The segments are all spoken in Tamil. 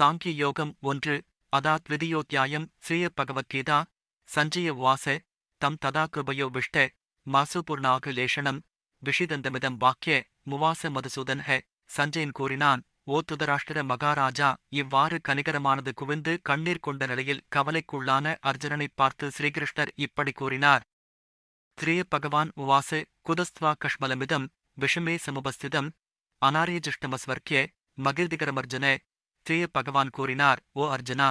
சாங்கிய யோகம் ஒன்று அதா த்விதியோத்தியாயம் ஸ்ரீய பகவத்கீதா சஞ்சய வாச தம் ததா கிருபயோ விஷ்ட மாசுபூர்ணாக லேஷனம் விஷிதந்தமிதம் வாக்கிய முவாச மதுசூதன் ஹ சஞ்சயன் கூறினான் ஓ துதராஷ்டிர மகாராஜா இவ்வாறு கனிகரமானது குவிந்து கண்ணீர் கொண்ட நிலையில் கவலைக்குள்ளான அர்ஜுனனைப் பார்த்து ஸ்ரீகிருஷ்ணர் இப்படி கூறினார். ஸ்ரீய பகவான் உவாசு குதஸ்துவா கஷ்மலமிதம் விஷமே சமுபஸ்திதம் அனாரியஜிஷ்டமஸ்வர்க்கிய மகிழ்திகரமர்ஜுன திரிய பகவான் கூறினார் ஓ அர்ஜுனா!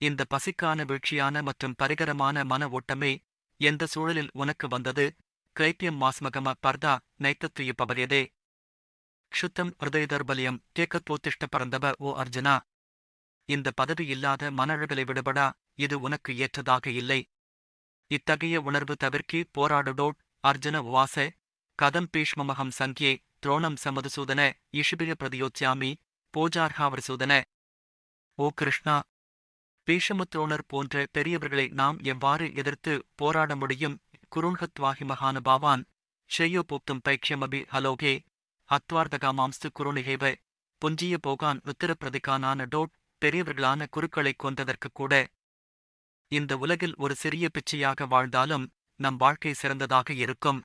இந்த பசிக்கான வீழ்ச்சியான மற்றும் பரிகரமான மன ஓட்டமே எந்த சூழலில் உனக்கு வந்தது? கிரைப்பியம் மாஸ்மகம பர்தா நைத்தத்துய பபரியதே! க்ஷுத்தம் ஹிருதயதர்பலியம் தேக்கத்தோத்திஷ்ட பரந்தவ ஓ அர்ஜுனா! இந்த பதவி இல்லாத மனழகலை விடுபடா இது உனக்கு ஏற்றதாக இல்லை. இத்தகைய உணர்வு தவிர்க்கி போராடுடோட் அர்ஜுன உவாச! கதம் பீஷ்மமகம் சங்கியே துரோணம் சமதுசூதன இஷிபிர பிரதியோத்யாமி! பூஜார்ஹாவரசூதன ஓ கிருஷ்ணா பீஷமுத்ரோணர் போன்ற பெரியவர்களை நாம் எவ்வாறு எதிர்த்து போராட முடியும்? குருண்ஹத்வாஹி மகானுபாவான் ஷேயோ போப்தும் பைக்ஷமபி ஹலோகே ஹத்வார்தகாமாம்ஸ்து குருணிகேவ புஞ்சிய போகான் உத்தரப்பிரதிகானான டோட் பெரியவர்களான குருக்களைக் கொன்றதற்கு கூட. இந்த உலகில் ஒரு சிறிய பிச்சையாக வாழ்ந்தாலும் நம் வாழ்க்கை சிறந்ததாக இருக்கும்.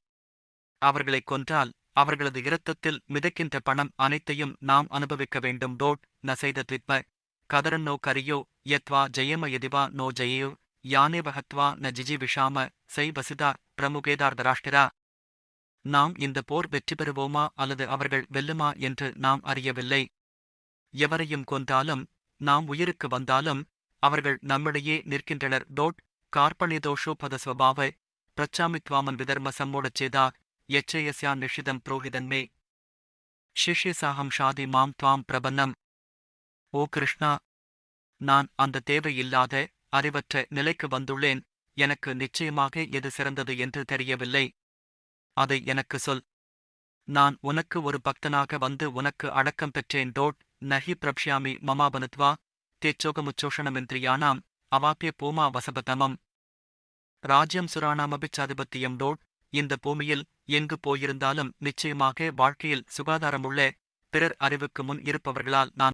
அவர்களைக் கொன்றால் அவர்களது இரத்தத்தில் மிதக்கின்ற பணம் அனைத்தையும் நாம் அனுபவிக்க வேண்டும். டோட் ந செய்த தித்ம கதரன்னோ கரியோ. யத்வா ஜெயம எதிவா நோ ஜெயோ யானே ஹத்வா ந ஜிஜி விஷாம. செய் வசிதா. பிரமுகேதார்தராஷ்டிரா நாம் இந்த போர் வெற்றி பெறுவோமா அல்லது அவர்கள் வெல்லுமா என்று நாம் அறியவில்லை. எவரையும் கொன்றாலும் நாம் உயிருக்கு வந்தாலும் அவர்கள் நம்மிடையே நிற்கின்றனர். டோட் கார்பணிதோஷோபத ஸ்வபாவ பிரச்சாமித்வாமன் விதர்ம சம்மோடச்சேதா எச்சயஸ்யா நிஷிதம் புரோஹிதன்மே சிஷ்யசாகம் ஷாதி மாம் துவாம் பிரபன்னம். ஓ கிருஷ்ணா நான் அந்த தேவையில்லாத அறிவற்ற நிலைக்கு வந்துள்ளேன். எனக்கு நிச்சயமாக எது சிறந்தது என்று தெரியவில்லை. அதை எனக்கு சொல். நான் உனக்கு ஒரு பக்தனாக வந்து உனக்கு அடக்கம் பெற்றேன். டோட் நஹி பிரப்ஷாமி மமாபனுத்வா தேச்சோகமுச்சோஷணமிந்திரியானாம் அவாப்பிய பூமா வசபதமம். ராஜ்யம் சுராணாமபிச்சாதிபத்தியம் டோட் இந்த பூமியில் எங்கு போயிருந்தாலும் நிச்சயமாக வாழ்க்கையில் சுகாதாரமுள்ள பிறர் அறிவுக்கு முன் இருப்பவர்களால் நான்